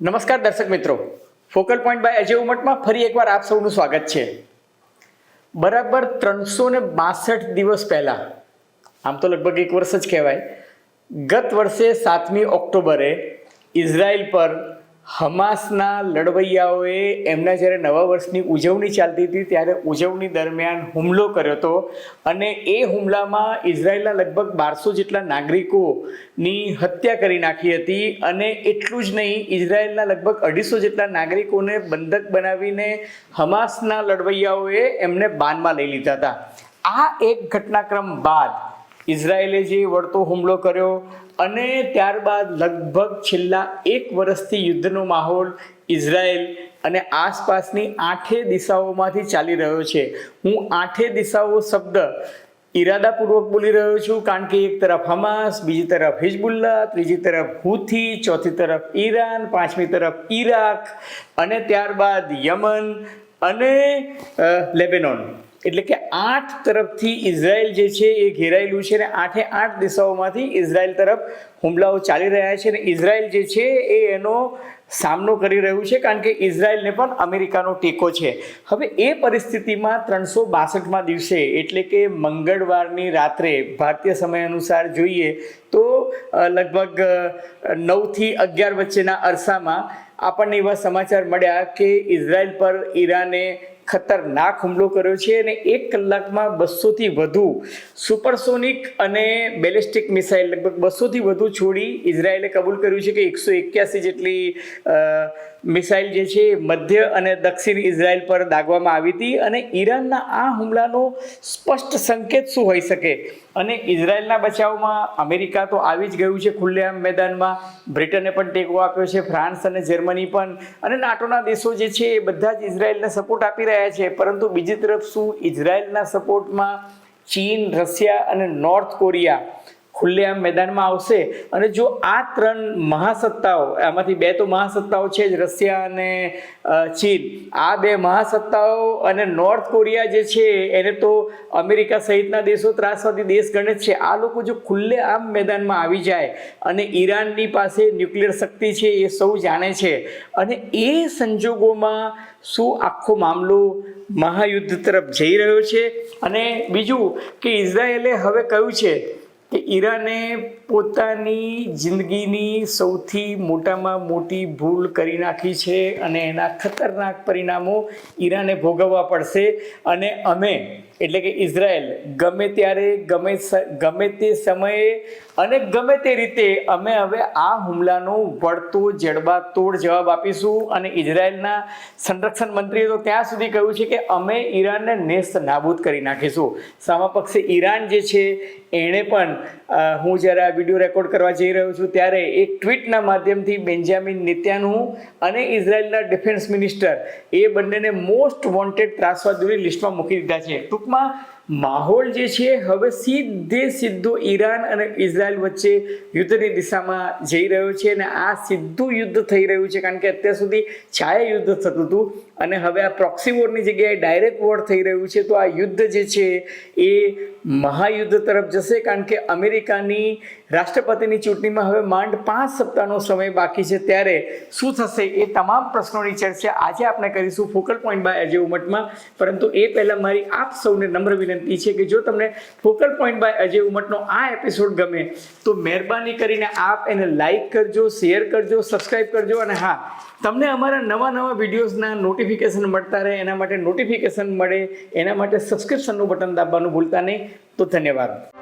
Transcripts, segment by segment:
નમસ્કાર દર્શક મિત્રો. ફોકલ પોઈન્ટ બાય અજય ઉમટમાં ફરી એકવાર આપ સૌનું સ્વાગત છે. બરાબર ત્રણસો ને બાસઠ દિવસ પહેલા, આમ તો લગભગ એક વર્ષ જ કહેવાય, ગત વર્ષે સાતમી ઓક્ટોબરે ઇઝરાયલ પર હમાસના લડવૈયાઓએ એમના જ્યારે નવા વર્ષની ઉજવણી ચાલતી હતી, ત્યારે ઉજવણી દરમિયાન હુમલો કર્યો હતો અને એ હુમલામાં ઇઝરાયલના લગભગ બારસો જેટલા નાગરિકોની હત્યા કરી નાખી હતી અને એટલું જ નહીં, ઇઝરાયલના લગભગ અઢીસો જેટલા નાગરિકોને બંધક બનાવીને હમાસના લડવૈયાઓએ એમને બાનમાં લઈ લીધા હતા. આ એક ઘટનાક્રમ બાદ ઇઝરાયેલે જે વળતો હુમલો કર્યો અને ત્યારબાદ લગભગ છેલ્લા એક વર્ષથી યુદ્ધનો માહોલ ઇઝરાયેલ અને આસપાસની આઠે દિશાઓમાંથી ચાલી રહ્યો છે. હું આઠે દિશાઓ શબ્દ ઈરાદાપૂર્વક બોલી રહ્યો છું કારણ કે એક તરફ હમાસ, બીજી તરફ હિઝબુલ્લા ત્રીજી તરફ હુથી, ચોથી તરફ ઈરાન, પાંચમી તરફ ઈરાક અને ત્યારબાદ યમન અને લેબેનોન. એટલે કે આઠ તરફથી ઇઝરાયલ જે છે એ ઘેરાયેલું છે અને આઠે આઠ દિશાઓમાંથી ઇઝરાયલ તરફ હુમલાઓ ચાલી રહ્યા છે અને ઇઝરાયલ જે છે એ એનો સામનો કરી રહ્યું છે કારણ કે ઇઝરાયલને પણ અમેરિકાનો ટેકો છે. હવે એ પરિસ્થિતિમાં ત્રણસો બાસઠમાં દિવસે એટલે કે મંગળવારની રાત્રે ભારતીય સમય અનુસાર જોઈએ તો લગભગ નવથી અગિયાર વચ્ચેના અરસામાં આપણને એવા સમાચાર મળ્યા કે ઇઝરાયલ પર ઈરાને ખતરનાક હુમલો કર્યો છે અને એક કલાકમાં બસોથી વધુ સુપરસોનિક અને બેલિસ્ટિક મિસાઇલ લગભગ બસોથી વધુ છોડી ઇઝરાયેલે કબૂલ કર્યું છે કે એકસો એક્યાસી જેટલી મિસાઇલ જે છે મધ્ય અને દક્ષિણ ઇઝરાયલ પર દાગવામાં આવી હતી અને ઈરાનના આ હુમલાનો સ્પષ્ટ સંકેત શું હોઈ શકે? અને ઇઝરાયલના બચાવમાં અમેરિકા તો આવી જ ગયું છે ખુલ્લેઆમ મેદાનમાં. બ્રિટને પણ ટેકો આપ્યો છે, ફ્રાન્સ અને જર્મની પણ. અને નાટોના દેશો જે છે એ બધા જ ઇઝરાયલને સપોર્ટ આપી રહ્યા છે. પરંતુ બીજી તરફ શું ઇઝરાયલના સપોર્ટમાં ચીન, રશિયા અને નોર્થ કોરિયા ખુલ્લેઆમ મેદાનમાં આવશે. અને જો આ ત્રણ મહાસત્તાઓ, આમાંથી બે તો મહાસત્તાઓ છે જ, રશિયા અને ચીન. આ બે મહાસત્તાઓ અને નોર્થ કોરિયા જે છે, એને તો અમેરિકા સહિતના દેશો ત્રાસવાદી દેશ ગણે છે. આ લોકો જો ખુલ્લેઆમ મેદાનમાં આવી જાય અને ઈરાનની પાસે ન્યુક્લિયર શક્તિ છે એ સૌ જાણે છે. અને એ સંજોગોમાં શું આખો મામલો મહાયુદ્ધ તરફ જઈ રહ્યો છે? અને બીજું કે ઇઝરાયેલે હવે કહ્યું છે કે ઈરાને પોતાની જિંદગીની સૌથી મોટામાં મોટી ભૂલ કરી નાખી છે અને એના ખતરનાક પરિણામો ઈરાને ભોગવવા પડશે. અને અમે, એટલે કે ઇઝરાયલ, ગમે ત્યારે ગમે ગમે તે સમયે અને ગમે તે રીતે અમે હવે આ હુમલાનો વળતો, જડબાતોડ જવાબ આપીશું અને ઇઝરાયલના સંરક્ષણ મંત્રીએ તો ત્યાં સુધી કહ્યું છે કે અમે ઈરાનને નેસ્ત નાબૂદ કરી નાખીશું. સામા પક્ષે ઈરાન જે છે, એણે પણ હું જ્યારે આ વીડિયો રેકોર્ડ કરવા જઈ રહ્યો છું ત્યારે એક ટ્વીટના માધ્યમથી બેન્જામિન નિત્યાનું અને ઇઝરાયલના ડિફેન્સ મિનિસ્ટર એ બંનેને મોસ્ટ વોન્ટેડ ત્રાસવાદીઓની લિસ્ટમાં મૂકી દીધા છે. ટૂંકમાં માહોલ જે છે, હવે સીધે સીધો ઈરાન અને ઇઝરાયલ વચ્ચે યુદ્ધની દિશામાં જઈ રહ્યો છે અને આ સીધું યુદ્ધ થઈ રહ્યું છે, કારણ કે અત્યાર સુધી છાયા યુદ્ધ થતું હતું અને હવે આ પ્રોક્સી વોરની જગ્યાએ ડાયરેક્ટ વોર થઈ રહ્યું છે. તો આ યુદ્ધ જે છે, એ મહાયુદ્ધ તરફ જશે, કારણ કે અમેરિકાની રાષ્ટ્રપતિની ચૂંટણીમાં હવે માંડ પાંચ સપ્તાહનો સમય બાકી છે ત્યારે શું થશે એ તમામ પ્રશ્નોની ચર્ચા આજે આપણે કરીશું ફોકલ પોઈન્ટ બાય અજય ઉમટમાં. પરંતુ એ પહેલાં મારી આપ સૌને નમ્ર વિનંતી છે કે જો તમને ફોકલ પોઈન્ટ બાય અજય ઉમટનો આ એપિસોડ ગમે, તો મહેરબાની કરીને આપ એને લાઈક કરજો શેર કરજો સબસ્ક્રાઈબ કરજો અને હા, તમને અમારા નવા નવા વિડીયોઝના નોટિફિકેશન મળતા રહે, એના માટે નોટિફિકેશન મળે, એના માટે સબસ્ક્રિપ્શનનું બટન દાબવાનું ભૂલતા નહીં. તો ધન્યવાદ.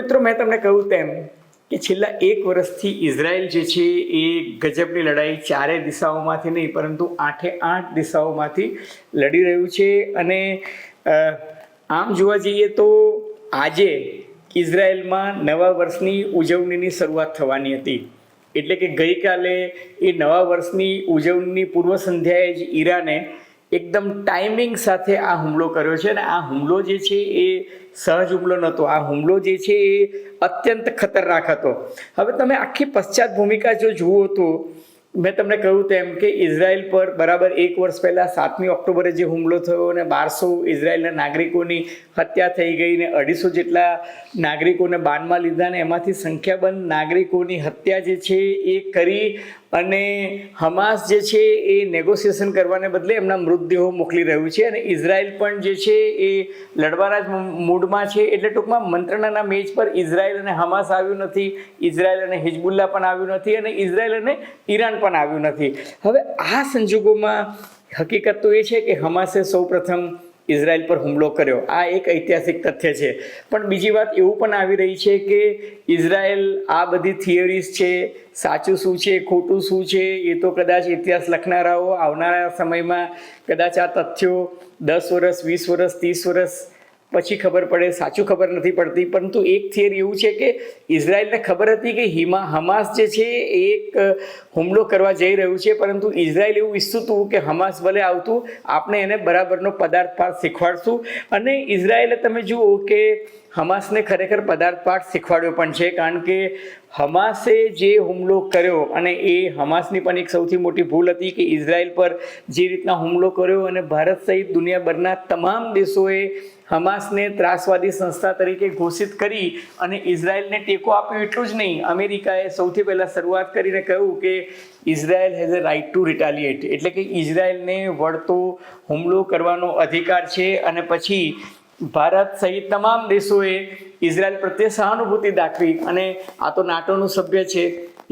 મિત્રો, મેં તમને કહ્યું તેમ કે છેલ્લા એક વર્ષથી ઇઝરાયલ જે છે એ ગજબની લડાઈ ચારે દિશાઓમાંથી નહીં, પરંતુ આઠે આઠ દિશાઓમાંથી લડી રહ્યું છે. અને આમ જોવા જઈએ તો આજે ઇઝરાયલમાં નવા વર્ષની ઉજવણીની શરૂઆત થવાની હતી. એટલે કે ગઈકાલે એ નવા વર્ષની ઉજવણીની પૂર્વ સંધ્યાએ જ ઈરાને એકદમ ટાઈમિંગ સાથે આ હુમલો કર્યો છે અને આ હુમલો જે છે એ સહજ હુમલો નહોતો. આ હુમલો જે છે એ અત્યંત ખતરનાક હતો. હવે તમે આખી પશ્ચાત ભૂમિકા જો જુઓ તો મેં તમને કહ્યું તેમ કે ઇઝરાયલ પર બરાબર એક વર્ષ પહેલા સાતમી ઓક્ટોબરે જે હુમલો થયો અને બારસો ઇઝરાયલના નાગરિકોની હત્યા થઈ ગઈ ને અઢીસો જેટલા નાગરિકોને બાનમાં લીધા ને એમાંથી સંખ્યાબંધ નાગરિકોની હત્યા જે છે એ કરી અને હમાસ જે છે એ નેગોશિએશન કરવાને બદલે એમના મૃતદેહો મોકલી રહ્યું છે અને ઇઝરાયલ પણ જે છે એ લડવાના જ મૂડમાં છે. એટલે ટૂંકમાં મંત્રણાના મેચ પર ઇઝરાયલ અને હમાસ આવ્યું નથી, ઇઝરાયલ અને હિજબુલ્લા પણ આવ્યું નથી અને ઇઝરાયલ અને ઈરાન પણ આવ્યું નથી. હવે આ સંજોગોમાં હકીકત તો એ છે કે હમાસે સૌપ્રથમ ઇઝરાયલ પર હુમલો કર્યો. આ એક ઐતિહાસિક તથ્ય છે. પણ બીજી વાત એવું પણ આવી રહી છે કે ઇઝરાયલ આ બધી થિયરીઝ છે, સાચું શું છે, ખોટું શું છે, એ તો કદાચ ઇતિહાસ લખનારાઓ આવનારા સમયમાં કદાચ આ તથ્યો દસ વર્ષ, વીસ વર્ષ, ત્રીસ વર્ષ પછી ખબર પડે, સાચું ખબર નથી પડતી. પરંતુ એક થિયરી એવું છે કે ઇઝરાયલને ખબર હતી કે હિમા હમાસ જે છે એક હુમલો કરવા જઈ રહ્યું છે. પરંતુ ઇઝરાયલ એવું ઈચ્છતું હતું કે હમાસ ભલે આવતું, આપણે એને બરાબરનો પદાર્થ પાઠ શીખવાડશું. અને ઇઝરાયલે તમે જુઓ કે હમાસને ખરેખર પદાર્થ પાઠ શીખવાડ્યો પણ છે. કારણ કે હમાસે જે હુમલો કર્યો અને એ હમાસની પણ એક સૌથી મોટી ભૂલ હતી કે ઇઝરાયલ પર જે રીતના હુમલો કર્યો અને ભારત સહિત દુનિયાભરના તમામ દેશોએ હમાસને ત્રાસવાદી સંસ્થા તરીકે ઘોષિત કરી અને ઇઝરાયલને ટેકો આપ્યો એટલું જ નહીં. અમેરિકાએ સૌથી પહેલાં શરૂઆત કરીને કહ્યું કે Israel has a right to retaliate એટલે કે ઇઝરાયલને વળતો હુમલો કરવાનો અધિકાર છે અને પછી ભારત સહિત તમામ દેશોએ ઇઝરાયલ પ્રત્યે સહાનુભૂતિ દાખવી અને આ તો નાટોનું સભ્ય છે.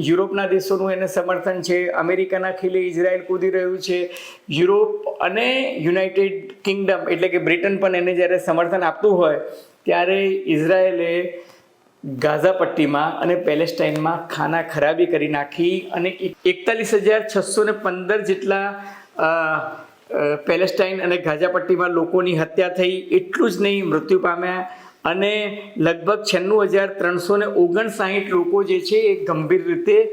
યુરોપના દેશોનું એને સમર્થન છે, અમેરિકાના ખીલે ઇઝરાયલ કૂદી રહ્યું છે. યુરોપ અને યુનાઇટેડ કિંગડમ એટલે કે બ્રિટન પણ એને જ્યારે સમર્થન આપતું હોય, ત્યારે ઇઝરાયેલે ગાઝા પટ્ટીમાં અને પેલેસ્ટાઇનમાં ખાના ખરાબી કરી નાખી અને એકતાલીસ હજાર છસો ને પંદર જેટલા પેલેસ્ટાઇન અને ગાઝા પટ્ટીમાં લોકોની હત્યા થઈ. એટલું જ નહીં, મૃત્યુ પામ્યા અને લગભગ છન્નું હજાર ત્રણસો ને ઓગણસાઠ લોકો જે છે એ ગંભીર રીતે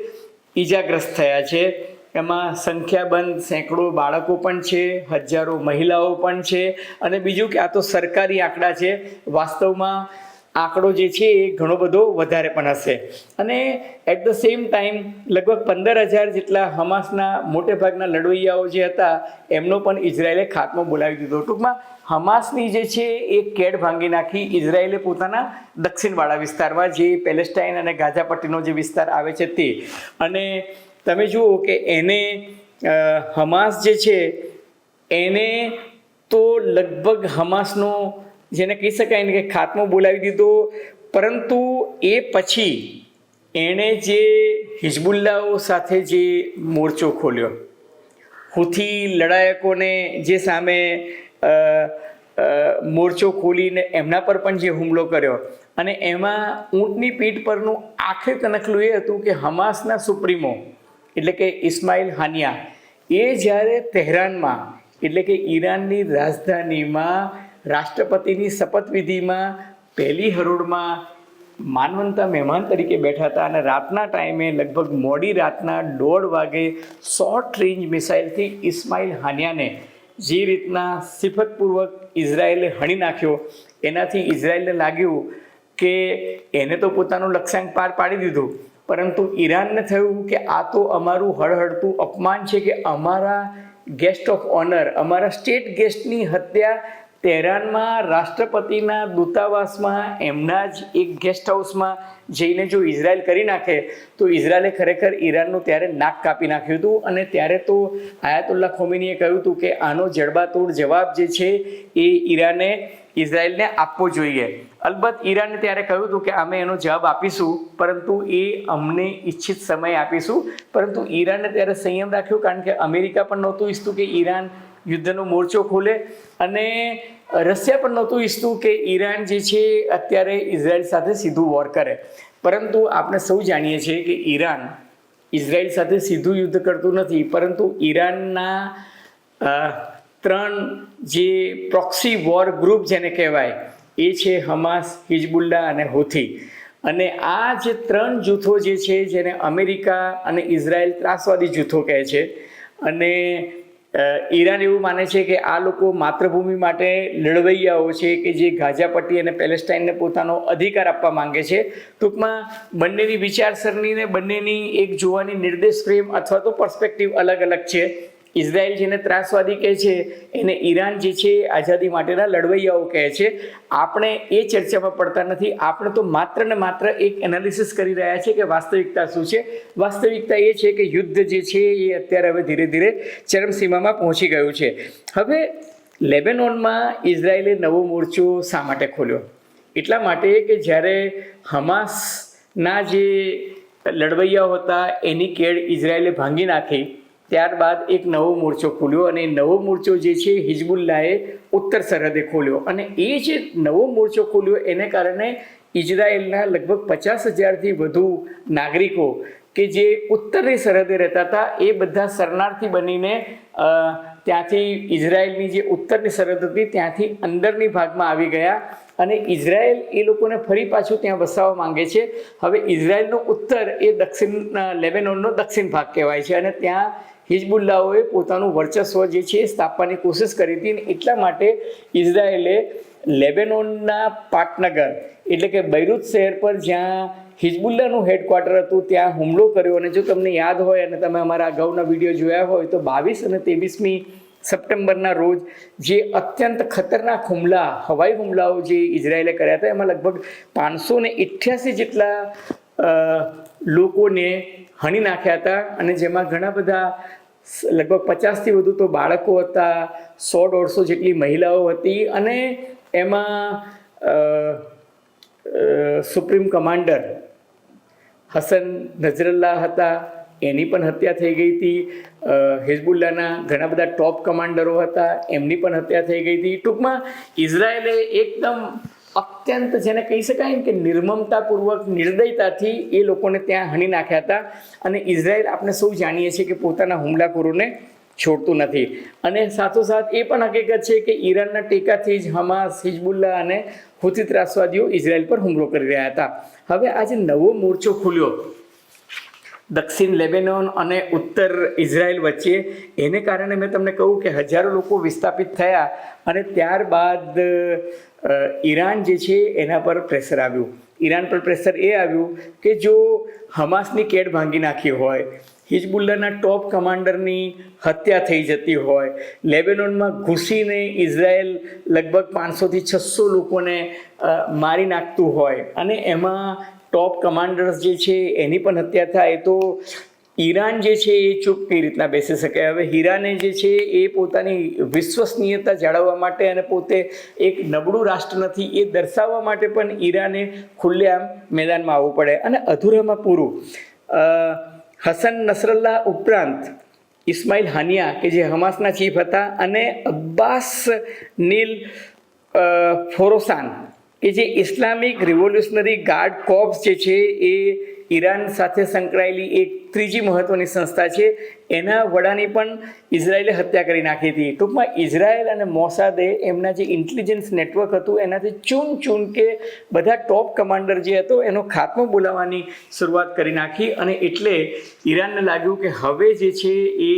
ઈજાગ્રસ્ત થયા છે. એમાં સંખ્યાબંધ સેંકડો બાળકો પણ છે, હજારો મહિલાઓ પણ છે અને બીજું કે આ તો સરકારી આંકડા છે. વાસ્તવમાં આંકડો જે છે એ ઘણો બધો વધારે પણ હશે. અને એટ ધ સેમ ટાઈમ લગભગ પંદર હજાર જેટલા હમાસના મોટે ભાગના લડવૈયાઓ જે હતા, એમનો પણ ઇઝરાયેલે ખાતમો બોલાવી દીધો. ટૂંકમાં હમાસની જે છે એ કેડ ભાંગી નાખી ઇઝરાયેલે પોતાના દક્ષિણવાળા વિસ્તારમાં જે પેલેસ્ટાઇન અને ગાઝા પટ્ટીનો જે વિસ્તાર આવે છે તે. અને તમે જુઓ કે એને હમાસ જે છે, એને તો લગભગ હમાસનો જેને કહી શકાય ને કે ખાતમો બોલાવી દીધો. પરંતુ એ પછી એણે જે હિઝબુલ્લાઓ સાથે જે મોરચો ખોલ્યો, હુથી લડાયકોને જે સામે મોરચો ખોલીને એમના પર પણ જે હુમલો કર્યો અને એમાં ઊંટની પીઠ પરનું આખરે તનખલું એ હતું કે હમાસના સુપ્રીમો, એટલે કે ઇસ્માઇલ હાનિયા, એ જ્યારે તહેરાનમાં, એટલે કે ઈરાનની રાજધાનીમાં રાષ્ટ્રપતિની શપથવિધિમાં પહેલી હરોળમાં માનવંતા મહેમાન તરીકે બેઠા હતા અને રાતના ટાઈમે લગભગ મોડી રાતના દોઢ વાગે શોર્ટ રેન્જ મિસાઇલથી ઇસ્માઇલ હાનિયાને જે રીતના સિફતપૂર્વક ઇઝરાયેલે હણી નાખ્યો, એનાથી ઇઝરાયેલને લાગ્યું કે એને તો પોતાનું લક્ષ્યાંક પાર પાડી દીધું. પરંતુ ઈરાનને થયું કે આ તો અમારું હળહળતું અપમાન છે કે અમારા ગેસ્ટ ઓફ ઓનર અમારા સ્ટેટ ગેસ્ટની હત્યા તેહરાનમાં રાષ્ટ્રપતિના દૂતાવાસમાં એમના જ એક ગેસ્ટ હાઉસમાં જઈને જો ઇઝરાયલ કરી નાખે, તો ઇઝરાયલે ખરેખર ઈરાનનું ત્યારે નાક કાપી નાખ્યું હતું. અને ત્યારે તો આયાતુલ્લા ખોમીનીએ કહ્યું હતું કે આનો જડબાતોડ જવાબ જે છે એ ઈરાને ઇઝરાયલને આપવો જોઈએ. અલબત્ત ઈરાને ત્યારે કહ્યું હતું કે અમે એનો જવાબ આપીશું, પરંતુ એ અમને ઈચ્છિત સમય આપીશું. પરંતુ ઈરાને ત્યારે સંયમ રાખ્યો, કારણ કે અમેરિકા પણ નહોતું ઈચ્છતું કે ઈરાન યુદ્ધનો મોરચો ખોલે અને રશિયા પણ નહોતું ઈચ્છતું કે ઈરાન જે છે અત્યારે ઇઝરાયલ સાથે સીધું વોર કરે. પરંતુ આપણે સૌ જાણીએ છીએ કે ઈરાન ઇઝરાયલ સાથે સીધું યુદ્ધ કરતું નથી, પરંતુ ઈરાનના ત્રણ જે પ્રોક્સી વોર ગ્રુપ જેને કહેવાય, એ છે હમાસ હિજબુલ્લા અને હોથી. અને આ જે ત્રણ જૂથો જે છે, જેને અમેરિકા અને ઇઝરાયલ ત્રાસવાદી જૂથો કહે છે, અને ઈરાન એવું માને છે કે આ લોકો માતૃભૂમિ માટે લડવૈયાઓ છે કે જે ગાઝાપટ્ટી અને પેલેસ્ટાઇનને પોતાનો અધિકાર આપવા માંગે છે. ટૂંકમાં બંનેની વિચારસરણી ને બંનેની એક જોવાની નિર્દેશ ફ્રેમ અથવા તો પર્સપેક્ટિવ અલગ અલગ છે. ઇઝરાયલ જેને ત્રાસવાદી કહે છે, એને ઈરાન જે છે, આઝાદી માટેના લડવૈયાઓ કહે છે. આપણે એ ચર્ચામાં પડતા નથી. આપણે તો માત્ર ને માત્ર એક એનાલિસિસ કરી રહ્યા છે કે વાસ્તવિકતા શું છે. વાસ્તવિકતા એ છે કે યુદ્ધ જે છે, એ અત્યારે હવે ધીરે ધીરે ચરમસીમામાં પહોંચી ગયું છે. હવે લેબેનોનમાં ઇઝરાયેલે નવો મોરચો શા માટે ખોલ્યો? એટલા માટે કે જ્યારે હમાસના જે લડવૈયાઓ હતા, એની કેડ ઇઝરાયેલે ભાંગી નાખી ત્યારબાદ એક નવો મોરચો ખોલ્યો અને એ નવો મોરચો જે છે હિઝબુલ્લાએ ઉત્તર સરહદે ખોલ્યો. અને એ જે નવો મોરચો ખોલ્યો એને કારણે ઇઝરાયેલના લગભગ પચાસ હજારથી વધુ નાગરિકો કે જે ઉત્તરની સરહદે રહેતા હતા, એ બધા શરણાર્થી બનીને ત્યાંથી ઇઝરાયેલની જે ઉત્તરની સરહદ હતી ત્યાંથી અંદરની ભાગમાં આવી ગયા અને ઇઝરાયેલ એ લોકોને ફરી પાછું ત્યાં વસાવવા માંગે છે. હવે ઇઝરાયેલનો ઉત્તર એ દક્ષિણ લેબેનોનનો દક્ષિણ ભાગ કહેવાય છે અને ત્યાં હિઝબુલ્લાઓએ પોતાનું વર્ચસ્વ જે છે સ્થાપવાની કોશિશ કરી હતી એટલા માટે ઇઝરાયેલે લેબેનોનના પાટનગર, એટલે કે બૈરુત શહેર પર જ્યાં હિઝબુલ્લાનું હેડક્વાર્ટર હતું, ત્યાં હુમલો કર્યો. અને જો તમને યાદ હોય અને તમે અમારા અગાઉના વીડિયો જોયા હોય, તો બાવીસ અને ત્રેવીસમી સપ્ટેમ્બરના રોજ જે અત્યંત ખતરનાક હુમલા, હવાઈ હુમલાઓ જે ઇઝરાયેલે કર્યા હતા, એમાં લગભગ પાંચસો ને જેટલા લોકોને હણી નાખ્યા હતા અને જેમાં ઘણા બધા લગભગ પચાસથી વધુ તો બાળકો હતા, સો દોઢસો જેટલી મહિલાઓ હતી અને એમાં સુપ્રીમ કમાન્ડર હસન નઝરલ્લા હતા, એની પણ હત્યા થઈ ગઈ હતી. હિઝબુલ્લાના ઘણા બધા ટોપ કમાન્ડરો હતા, એમની પણ હત્યા થઈ ગઈ હતી. ટૂંકમાં ઇઝરાયેલે એકદમ અત્યંત જેને કહી શકાય ને કે નિર્મમતાપૂર્વક નિર્દયતાથી એ લોકોને ત્યાં હણી નાખ્યા હતા. અને ઇઝરાયલ આપણે સૌ જાણીએ છીએ કે પોતાના હુમલાખોરોને છોડતું નથી. અને સાથોસાથ એ પણ હકીકત છે કે ઈરાનના ટેકાથી જ હમાસ હિજબુલ્લા અને હુતી ત્રાસવાદીઓ ઇઝરાયલ પર હુમલો કરી રહ્યા હતા. હવે આજે નવો મોરચો ખુલ્યો દક્ષિણ લેબેનોન અને ઉત્તર ઇઝરાયલ વચ્ચે. એને કારણે મેં તમને કહું કે હજારો લોકો વિસ્થાપિત થયા અને ત્યારબાદ ઈરાન જે છે એના પર પ્રેશર આવ્યું. ઈરાન પર પ્રેશર એ આવ્યું કે જો હમાસની કેડ ભાંગી નાખી હોય, હિઝબુલ્લાના ટોપ કમાન્ડરની હત્યા થઈ જતી હોય, લેબેનોનમાં ઘૂસીને ઇઝરાયલ લગભગ પાંચસોથી છસો લોકોને મારી નાખતું હોય અને એમાં ટોપ કમાન્ડર્સ જે છે, એની પણ હત્યા થાય તો ઈરાન જે છે, એ ચૂપ કઈ રીતના બેસી શકે? હવે હીરાને જે છે, એ પોતાની વિશ્વસનીયતા જાળવવા માટે અને પોતે એક નબળું રાષ્ટ્ર નથી, એ દર્શાવવા માટે પણ ઈરાને ખુલ્લેઆમ મેદાનમાં આવવું પડે. અને અધૂરામાં પૂરું હસન નસરલ્લા ઉપરાંત ઇસ્માઇલ હાનિયા, કે જે હમાસના ચીફ હતા, અને અબ્બાસ નીલ ફોરોસાન કે જે ઇસ્લામિક રિવોલ્યુશનરી ગાર્ડ કોપ્સ જે છે એ ઈરાન સાથે સંકળાયેલી એક ત્રીજી મહત્વની સંસ્થા છે. એના વડાની પણ ઇઝરાયેલે હત્યા કરી નાખી હતી. ટૂંકમાં ઇઝરાયેલ અને મોસાદે એમના જે ઇન્ટેલિજન્સ નેટવર્ક હતું, એનાથી ચૂન ચૂન કે બધા ટોપ કમાન્ડર જે હતો, એનો ખાત્મો બોલાવવાની શરૂઆત કરી નાખી અને એટલે ઈરાનને લાગ્યું કે હવે જે છે એ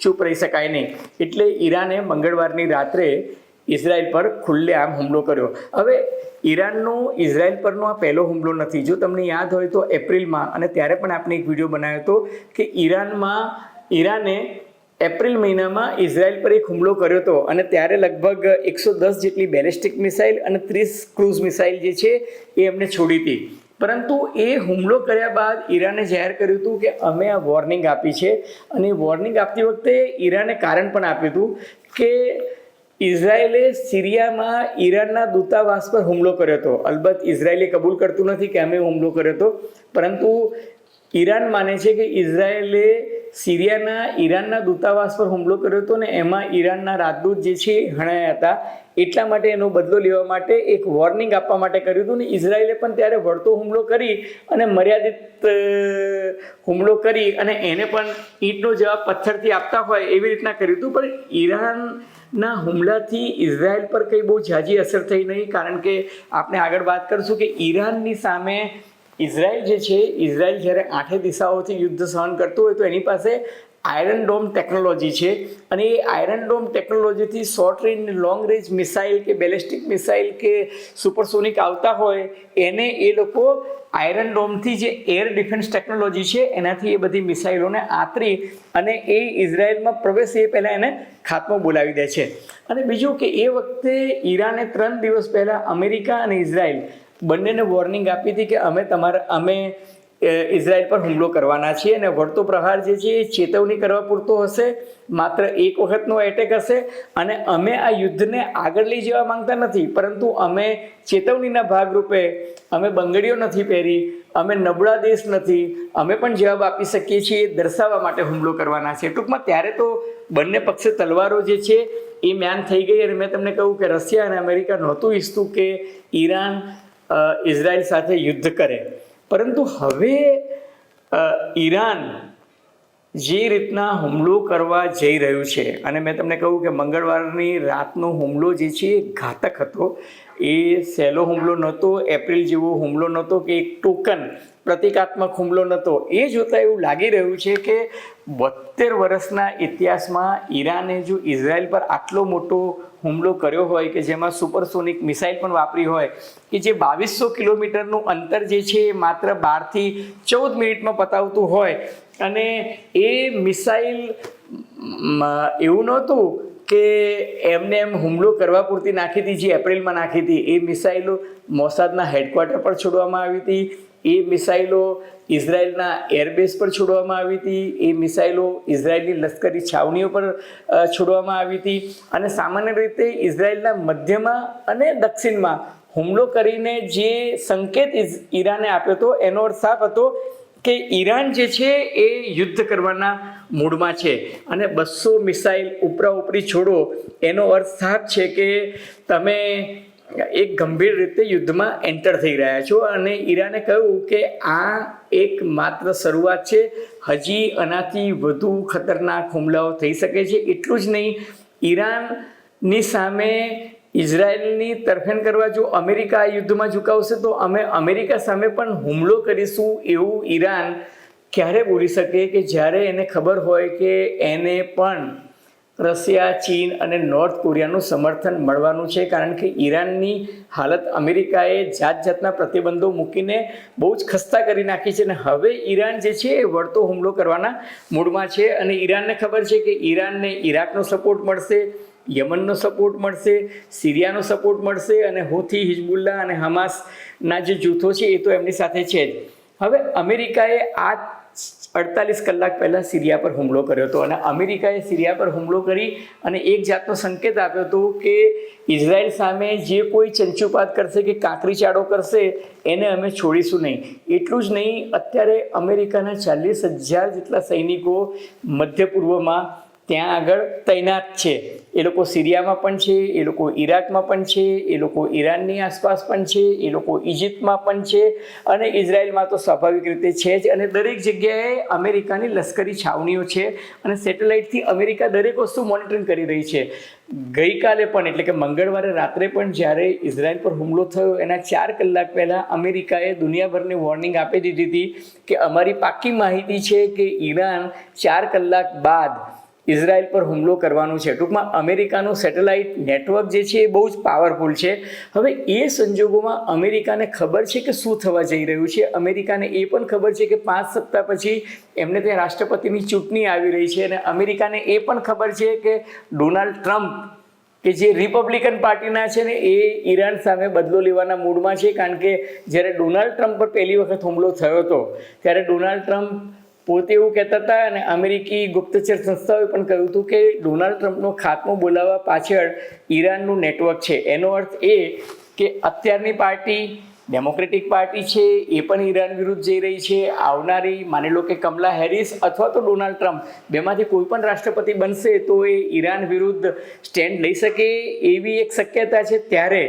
ચૂપ રહી શકાય નહીં. એટલે ઈરાને મંગળવારની રાત્રે ઇઝરાયલ પર ખુલ્લેઆમ હુમલો કર્યો. હવે ઈરાનનો, ઇઝરાયલ પરનો આ પહેલો હુમલો નથી. જો તમને યાદ હોય તો એપ્રિલમાં, અને ત્યારે પણ આપણે એક વીડિયો બનાવ્યો હતો કે ઈરાનમાં, ઈરાને એપ્રિલ મહિનામાં ઇઝરાયલ પર એક હુમલો કર્યો હતો. અને ત્યારે લગભગ એકસો દસ જેટલી બેલેસ્ટિક મિસાઇલ અને ત્રીસ ક્રૂઝ મિસાઇલ જે છે એ એમને છોડી હતી. પરંતુ એ હુમલો કર્યા બાદ ઈરાને જાહેર કર્યું હતું કે અમે આ વોર્નિંગ આપી છે. અને વોર્નિંગ આપતી વખતે ઈરાને કારણ પણ આપ્યું હતું કે ઇઝરાયેલે સિરિયામાં ઈરાનના દૂતાવાસ પર હુમલો કર્યો હતો. અલબત્ત ઇઝરાયેલે કબૂલ કરતું નથી કે અમે હુમલો કર્યો હતો. પરંતુ ઈરાન માને છે કે ઇઝરાયેલે સિરિયાના ઈરાનના દૂતાવાસ પર હુમલો કર્યો હતો ને એમાં ઈરાનના રાજદૂત જે છે હણાયા હતા. એટલા માટે એનો બદલો લેવા માટે એક વોર્નિંગ આપવા માટે કર્યું હતું ને ઇઝરાયેલે પણ ત્યારે વળતો હુમલો કરી અને મર્યાદિત હુમલો કરી અને એને પણ ઈંટનો જવાબ પથ્થરથી આપતા હોય એવી રીતના કર્યું હતું. પણ ઈરાનના હુમલાથી ઇઝરાયલ પર કંઈ બહુ ઝાઝી અસર થઈ નહીં, કારણ કે આપણે આગળ વાત કરીશું કે ઈરાનની સામે ઇઝરાયલ જે છે, ઇઝરાયલ જ્યારે આઠે દિશાઓથી યુદ્ધ સહન કરતું હોય તો એની પાસે આયરન ડોમ ટેકનોલોજી છે. અને એ આયરન ડોમ ટેકનોલોજીથી short range long range missile કે બેલેસ્ટિક મિસાઇલ કે સુપરસોનિક આવતા હોય, એને એ લોકો આયરન ડોમથી જે એર ડિફેન્સ ટેકનોલોજી છે, એનાથી એ બધી મિસાઇલોને આતરી અને એ ઇઝરાયલમાં પ્રવેશ એ પહેલાં એને ખાતમો બોલાવી દે છે. અને બીજું કે એ વખતે ઈરાને ત્રણ દિવસ પહેલાં અમેરિકા અને ઇઝરાયલ બંનેને વોર્નિંગ આપી હતી કે અમે તમારા, અમે ઇઝરાયલ પર હુમલો કરવાના છીએ અને વળતો પ્રહાર જે છે એ ચેતવણી કરવા પૂરતો હશે. માત્ર એક વખતનો એટેક હશે અને અમે આ યુદ્ધને આગળ લઈ જવા માંગતા નથી, પરંતુ અમે ચેતવણીના ભાગરૂપે અમે બંગડીઓ નથી પહેરી, અમે નબળા દેશ નથી, અમે પણ જવાબ આપી શકીએ છીએ એ દર્શાવવા માટે હુમલો કરવાના છે. ટૂંકમાં ત્યારે તો બંને પક્ષે તલવારો જે છે એ મ્યાન થઈ ગઈ અને મેં તમને કહ્યું કે રશિયા અને અમેરિકા નહોતું ઈચ્છતું કે ઈરાન ઇઝરાયલ સાથે યુદ્ધ કરે. પરંતુ હવે ઈરાન જે રીતના હુમલો કરવા જઈ રહ્યું છે. અને મેં તમને કહ્યું કે મંગળવારની રાતનો હુમલો જે છે એ ઘાતક હતો. એ સહેલો હુમલો નહોતો, એપ્રિલ જેવો હુમલો નહોતો કે એક ટોકન પ્રતિકાત્મક હુમલો નહોતો. એ જોતાં એવું લાગી રહ્યું છે કે બોતેર વર્ષના ઇતિહાસમાં ઈરાને જો ઇઝરાયલ પર આટલો મોટો હુમલો કર્યો હોય કે જેમાં સુપરસોનિક મિસાઇલ પણ વાપરી હોય, કે જે બાવીસો કિલોમીટરનું અંતર જે છે એ માત્ર બારથી ચૌદ મિનિટમાં પતાવતું હોય અને એ મિસાઇલ એવું નહોતું કે એમને એમ હુમલો કરવા પૂરતી નાખી હતી, જે એપ્રિલમાં નાખી હતી. એ મિસાઇલો મોસાદના હેડક્વાર્ટર પર છોડવામાં આવી હતી. એ મિસાઇલો ઇઝરાયલના એરબેઝ પર છોડવામાં આવી હતી. એ મિસાઇલો ઇઝરાયલની લશ્કરી છાવણીઓ પર છોડવામાં આવી હતી. અને સામાન્ય રીતે ઇઝરાયલના મધ્યમાં અને દક્ષિણમાં હુમલો કરીને જે સંકેત ઈરાને આપ્યો હતો, એનો અર્થ સાફ હતો કે ઈરાન જે છે એ યુદ્ધ કરવાના મૂડમાં છે. અને બસો મિસાઇલ ઉપરા ઉપરી છોડો, એનો અર્થ સાફ છે કે તમે એક ગંભીર રીતે યુદ્ધમાં એન્ટર થઈ રહ્યા છો. અને ઈરાને કહ્યું કે આ એક માત્ર શરૂઆત છે. હજી આનાથી વધુ ખતરનાક હુમલાઓ થઈ શકે છે. એટલું જ નહીં, ઈરાનની સામે ઇઝરાયલની તરફેણ કરવા જો અમેરિકા આ યુદ્ધમાં ઝુકાવશે, તો અમે અમેરિકા સામે પણ હુમલો કરીશું એવું ઈરાન ક્યારે બોલી શકે કે જ્યારે એને ખબર હોય કે એને પણ રશિયા, ચીન અને નોર્થ કોરિયાનું સમર્થન મળવાનું છે. કારણ કે ઈરાનની હાલત અમેરિકાએ જાત જાતના પ્રતિબંધો મૂકીને બહુ જ ખસ્તા કરી નાખી છે અને હવે ઈરાન જે છે એ વળતો હુમલો કરવાના મૂડમાં છે. અને ઈરાનને ખબર છે કે ઈરાનને ઈરાકનો સપોર્ટ મળશે. યમનનો સપોર્ટ મળશે, સિરિયાનો સપોર્ટ મળશે અને હોથી હિઝબુલ્લા અને હમાસના જે જૂથો છે એ તો એમની સાથે છે જ. હવે અમેરિકાએ આ અડતાલીસ કલાક પહેલાં સિરિયા પર હુમલો કર્યો હતો અને અમેરિકાએ સિરિયા પર હુમલો કરી અને એક જાતનો સંકેત આપ્યો હતો કે ઇઝરાયલ સામે જે કોઈ ચંચુપાત કરશે કે કાંકરી ચાડો કરશે, એને અમે છોડીશું નહીં. એટલું જ નહીં, અત્યારે અમેરિકાના ચાલીસ હજાર જેટલા સૈનિકો મધ્ય પૂર્વમાં ત્યાં આગળ તૈનાત છે. એ લોકો સિરિયામાં પણ છે, એ લોકો ઈરાકમાં પણ છે, એ લોકો ઈરાનની આસપાસ પણ છે, એ લોકો ઇજિપ્તમાં પણ છે અને ઇઝરાયલમાં તો સ્વાભાવિક રીતે છે જ. અને દરેક જગ્યાએ અમેરિકાની લશ્કરી છાવણીઓ છે અને સેટેલાઇટથી અમેરિકા દરેક વસ્તુ મોનિટરિંગ કરી રહી છે. ગઈકાલે પણ, એટલે કે મંગળવારે રાત્રે પણ જ્યારે ઇઝરાયલ પર હુમલો થયો, એના ચાર કલાક પહેલાં અમેરિકાએ દુનિયાભરને વોર્નિંગ આપી દીધી હતી કે અમારી પાક્કી માહિતી છે કે ઈરાન ચાર કલાક બાદ ઇઝરાયલ પર હુમલો કરવાનું છે. ટૂંકમાં અમેરિકાનું સેટેલાઇટ નેટવર્ક જે છે એ બહુ જ પાવરફુલ છે. હવે એ સંજોગોમાં અમેરિકાને ખબર છે કે શું થવા જઈ રહ્યું છે? અમેરિકાને એ પણ ખબર છે કે પાંચ સપ્તાહ પછી એમને ત્યાં રાષ્ટ્રપતિની ચૂંટણી આવી રહી છે અને અમેરિકાને એ પણ ખબર છે કે ડોનાલ્ડ ટ્રમ્પ કે જે રિપબ્લિકન પાર્ટીના છે ને એ ઈરાન સામે બદલો લેવાના મૂડમાં છે. કારણ કે જ્યારે ડોનાલ્ડ ટ્રમ્પ પર પહેલી વખત હુમલો થયો હતો, ત્યારે ડોનાલ્ડ ટ્રમ્પ પોતે એવું કહેતા હતા અને અમેરિકી ગુપ્તચર સંસ્થાઓએ પણ કહ્યું હતું કે ડોનાલ્ડ ટ્રમ્પનો ખાત્મો બોલાવવા પાછળ ઈરાનનું નેટવર્ક છે. એનો અર્થ એ કે અત્યારની પાર્ટી ડેમોક્રેટિક પાર્ટી છે, એ પણ ઈરાન વિરુદ્ધ જઈ રહી છે. આવનારી, માની લો કે કમલા હેરિસ અથવા તો ડોનાલ્ડ ટ્રમ્પ બેમાંથી કોઈ પણ રાષ્ટ્રપતિ બનશે તો એ ઈરાન વિરુદ્ધ સ્ટેન્ડ લઈ શકે એવી એક શક્યતા છે. ત્યારે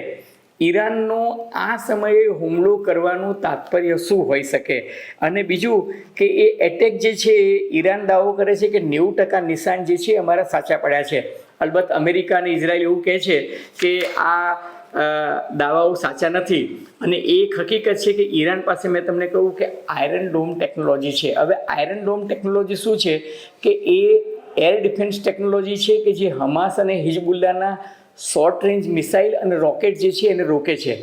ઈરાનનો આ સમયે હુમલો કરવાનું તાત્પર્ય શું હોઈ શકે? અને બીજું કે એ એટેક જે છે, એ ઈરાન દાવો કરે છે કે નેવું ટકા નિશાન જે છે અમારા સાચા પડ્યા છે. અલબત્ત અમેરિકા અને ઇઝરાયલ એવું કહે છે કે આ દાવાઓ સાચા નથી. અને એક હકીકત છે કે ઈરાન પાસે મેં તમને કહ્યું કે આયરન ડોમ ટેકનોલોજી છે. હવે આયરન ડોમ ટેકનોલોજી શું છે? કે એ એર ડિફેન્સ ટેકનોલોજી છે કે જે હમાસ અને હિઝબુલ્લાના શોર્ટ રેન્જ મિસાઇલ અને રોકેટ જે છે એને રોકે છે.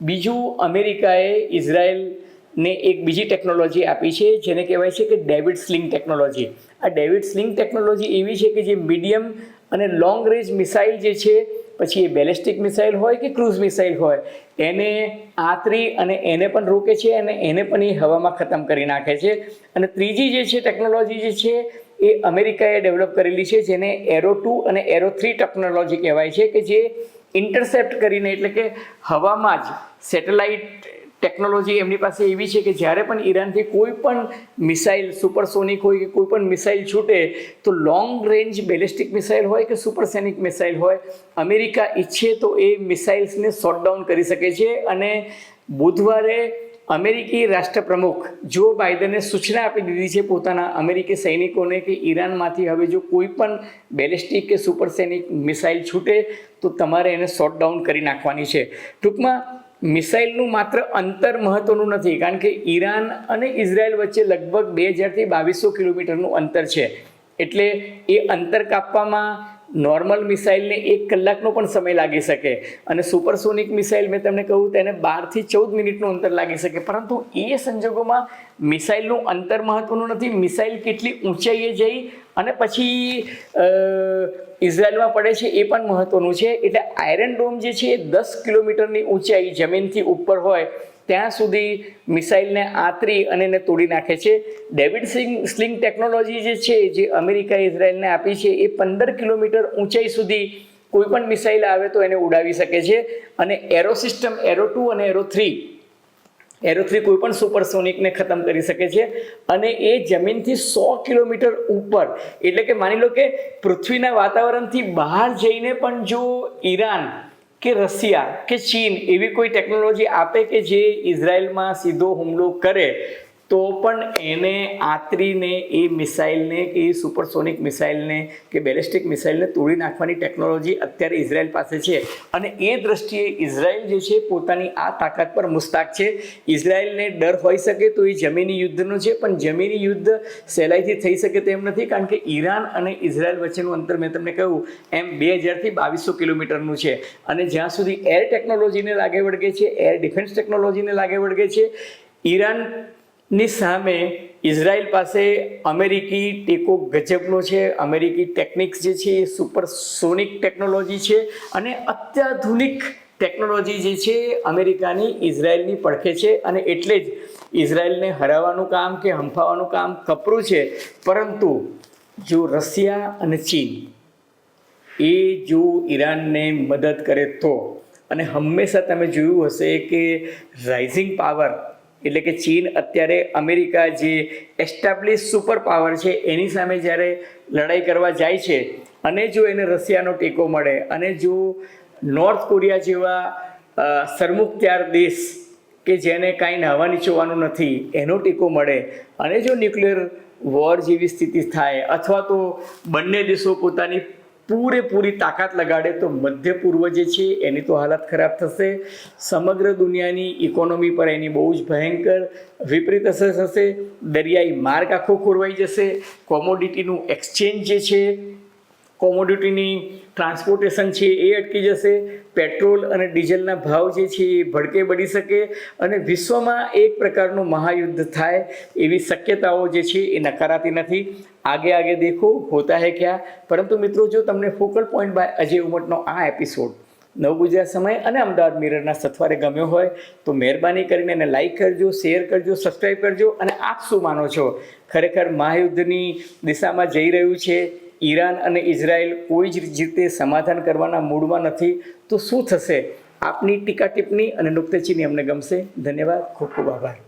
બીજું અમેરિકાએ ઇઝરાયલને એક બીજી ટેકનોલોજી આપી છે, જેને કહેવાય છે કે ડેવિડ સ્લિંગ ટેકનોલોજી. આ ડેવિડ સ્લિંગ ટેકનોલોજી એવી છે કે જે મીડિયમ અને લોંગ રેન્જ મિસાઇલ જે છે, પછી એ બેલેસ્ટિક મિસાઇલ હોય કે ક્રૂઝ મિસાઇલ હોય એને આતરી અને એને પણ રોકે છે અને એને પણ એ હવામાં ખતમ કરી નાખે છે. અને ત્રીજી જે છે ટેકનોલોજી જે છે એ અમેરિકાએ ડેવલપ કરેલી છે, જેને એરો ટુ અને એરો થ્રી ટેકનોલોજી કહેવાય છે, કે જે ઇન્ટરસેપ્ટ કરીને એટલે કે હવામાં જ સેટેલાઇટ ટેકનોલોજી એમની પાસે એવી છે કે જ્યારે પણ ઈરાનથી કોઈ પણ મિસાઇલ સુપરસોનિક હોય કે કોઈ પણ મિસાઇલ છૂટે, તો લોંગ રેન્જ બેલિસ્ટિક મિસાઇલ હોય કે સુપરસેનિક મિસાઇલ હોય, અમેરિકા ઈચ્છે તો એ મિસાઇલ્સને શોટ ડાઉન કરી શકે છે અને બુધવારે અમેરિકી રાષ્ટ્રપ્રમુખ જો બાઇડને સૂચના આપી દીધી છે પોતાના અમેરિકી સૈનિકોને કે ઈરાનમાંથી હવે જો કોઈ પણ બેલિસ્ટિક કે સુપરસેનિક મિસાઇલ છૂટે, તો તમારે એને શોટ ડાઉન કરી નાખવાની છે. ટૂંકમાં, મિસાઇલનું માત્ર અંતર મહત્વનું નથી, કારણ કે ઈરાન અને ઇઝરાયલ વચ્ચે લગભગ બે હજારથી બાવીસો કિલોમીટરનું અંતર છે. એટલે એ અંતર કાપવામાં નોર્મલ મિસાઇલને એક કલાકનો પણ સમય લાગી શકે. અને સુપરસોનિક મિસાઇલ મેં તમને કહ્યું તેને બારથી ચૌદ મિનિટનું અંતર લાગી શકે. પરંતુ એ સંજોગોમાં મિસાઇલનું અંતર મહત્ત્વનું નથી. મિસાઇલ કેટલી ઊંચાઈએ જઈ અને પછી ઇઝરાયલમાં પડે છે એ પણ મહત્ત્વનું છે. એટલે આયરન ડોમ જે છે એ દસ કિલોમીટરની ઊંચાઈ જમીનથી ઉપર હોય. ત્યાં સુધી મિસાઇલને આતરી અને એને તોડી નાખે છે. ડેવિડ સિંગ સ્લિંગ ટેકનોલોજી જે છે, જે અમેરિકા ઇઝરાયલને આપી છે, એ પંદર કિલોમીટર ઊંચાઈ સુધી કોઈ પણ મિસાઇલ આવે તો એને ઉડાવી શકે છે. અને એરો સિસ્ટમ, એરો ટુ અને એરો થ્રી એરો થ્રી કોઈ પણ સુપરસોનિકને ખતમ કરી શકે છે. અને એ જમીનથી સો કિલોમીટર ઉપર, એટલે કે માની લો કે પૃથ્વીના વાતાવરણથી બહાર જઈને પણ જો ઈરાન કે રશિયા કે ચીન એવી કોઈ ટેકનોલોજી આપે કે જે ઇઝરાયલમાં સીધો હુમલો કરે તો પણ એને આતરીને એ મિસાઇલને કે એ સુપરસોનિક મિસાઇલને કે બેલિસ્ટિક મિસાઇલને તોડી નાખવાની ટેકનોલોજી અત્યારે ઇઝરાયલ પાસે છે. અને એ દ્રષ્ટિએ ઇઝરાયલ જે છે પોતાની આ તાકાત પર મુસ્તાક છે. ઇઝરાયલને ડર હોઈ શકે તો એ જમીની યુદ્ધનો છે, પણ જમીની યુદ્ધ સહેલાઈથી થઈ શકે તેમ નથી, કારણ કે ઈરાન અને ઇઝરાયલ વચ્ચેનું અંતર મેં તમને કહ્યું, એમ બે હજારથી બાવીસો કિલોમીટરનું છે. અને જ્યાં સુધી એર ટેકનોલોજીને લાગે વળગે છે, એર ડિફેન્સ ટેકનોલોજીને લાગે વળગે છે ઈરાનની સામે ઇઝરાયલ પાસે અમેરિકી ટેકો ગજબનો છે, અમેરિકી ટેકનિક્સ જે છે એ સુપરસોનિક ટેકનોલોજી છે અને અત્યાધુનિક ટેકનોલોજી જે છે અમેરિકાની ઇઝરાયલની પડખે છે અને એટલે જ ઇઝરાયલને હરાવવાનું કામ કે હંફાવવાનું કામ કપરું છે. પરંતુ જો રશિયા અને ચીન એ જો ઈરાનને મદદ કરે તો, અને હંમેશા તમે જોયું હશે કે રાઇઝિંગ પાવર એટલે કે ચીન અત્યારે અમેરિકા જે એસ્ટાબ્લિશ સુપર પાવર છે, એની સામે જ્યારે લડાઈ કરવા જાય છે, અને જો એને રશિયાનો ટેકો મળે, અને જો નોર્થ કોરિયા જેવા સરમુખત્યાર દેશ કે જેને કાંઈ નાહવા નીચોવાનું નથી, એનો ટેકો મળે, અને જો ન્યુક્લિયર વોર જેવી સ્થિતિ થાય, અથવા તો બંને દેશો પોતાની પૂરેપૂરી તાકાત લગાડે તો મધ્ય પૂર્વ જે છે, એની તો હાલત ખરાબ થશે. સમગ્ર દુનિયાની ઇકોનોમી પર એની બહુ જ ભયંકર વિપરીત અસર થશે. દરિયાઈ માર્ગ આખો ખોરવાઈ જશે. કોમોડિટીનું એક્સચેન્જ જે છે કોમોડિટીની ટ્રાન્સપોર્ટેશન છે એ અટકી જશે. પેટ્રોલ અને ડીઝલના ભાવ જે છે એ ભડકે બળી શકે અને વિશ્વમાં એક પ્રકારનું મહાયુદ્ધ થાય એવી શક્યતાઓ જે છે એ નકારાતી નથી. આગે આગે દેખો, હોતા હે ક્યાં? પરંતુ મિત્રો, જો તમને ફોકલ પોઈન્ટ બાય અજય ઉમટનો આ એપિસોડ નવ ગુજરાત સમય અને અમદાવાદ મિરરના સથવારે ગમ્યો હોય, તો મહેરબાની કરીને એને લાઇક કરજો, શેર કરજો સબસ્ક્રાઈબ કરજો અને આપ શું માનો છો? ખરેખર મહાયુદ્ધની દિશામાં જઈ રહ્યું છે. ઈરાન અને ઇઝરાયલ કોઈ જ રીતે સમાધાન કરવાના મૂડમાં નથી, તો શું થશે? આપની ટીકા ટિપ્પણી અને નુક્તચીની અમને ગમશે. ધન્યવાદ. ખૂબ ખૂબ આભાર.